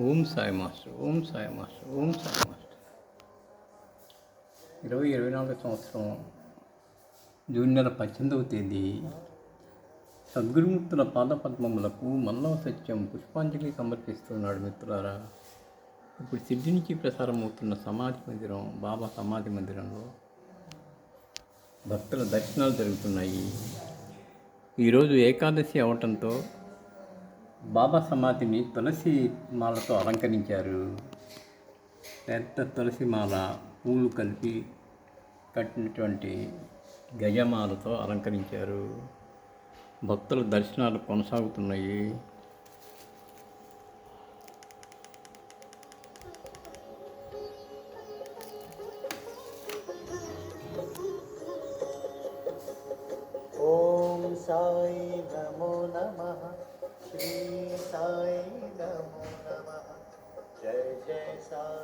ఓం Sai master ఓం Sai master ఓం Sai master. ఇరవై ఇరవై నాలుగు సంవత్సరం జూన్ నెల పద్దెనిమిదవ తేదీ సద్గురుమూర్తుల పాదపద్మములకు మల్లవ సత్యం పుష్పాంజలి సమర్పిస్తున్నాడు మిత్రులారా. ఇప్పుడు సిద్ధి నుంచి ప్రసారం అవుతున్న సమాధి మందిరం బాబా సమాధి మందిరంలో భక్తుల దర్శనాలు జరుగుతున్నాయి. ఈరోజు ఏకాదశి అవటంతో బాబా సమాధిని తులసి మాలతో అలంకరించారు. పెద్ద తులసి మాల పూలు కలిపి కట్టినటువంటి గజమాలతో అలంకరించారు. భక్తుల దర్శనాలు కొనసాగుతున్నాయి. ఓ साई नमो नमः। श्री साई नमो नमः। जय जय साई।